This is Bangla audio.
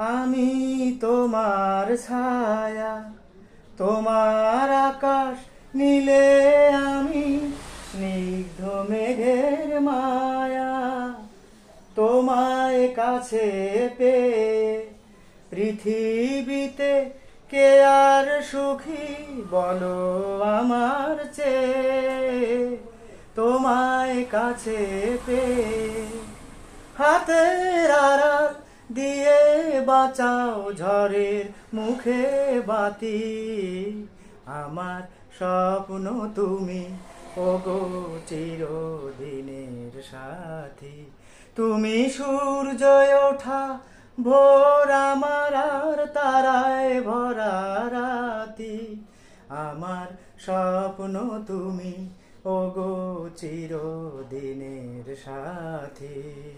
আমি তোমার ছায়া, তোমার আকাশ নীলে আমি স্নিগ্ধ মেঘের মায়া। তোমায় কাছে পেয়ে পৃথিবীতে কে আর সুখী বলো আমার চেয়ে। তোমায় কাছে পেয়ে হাতের আড়াল দিয়ে বাঁচাও ঝড়ের মুখে বাতি। আমার স্বপ্ন তুমি, ওগো চিরদিনের সাথী। তুমি সূর্য ওঠা, ভোর আমার আর তারায় ভরা রাতি। আমার স্বপ্ন তুমি, ওগো চিরদিনের সাথী।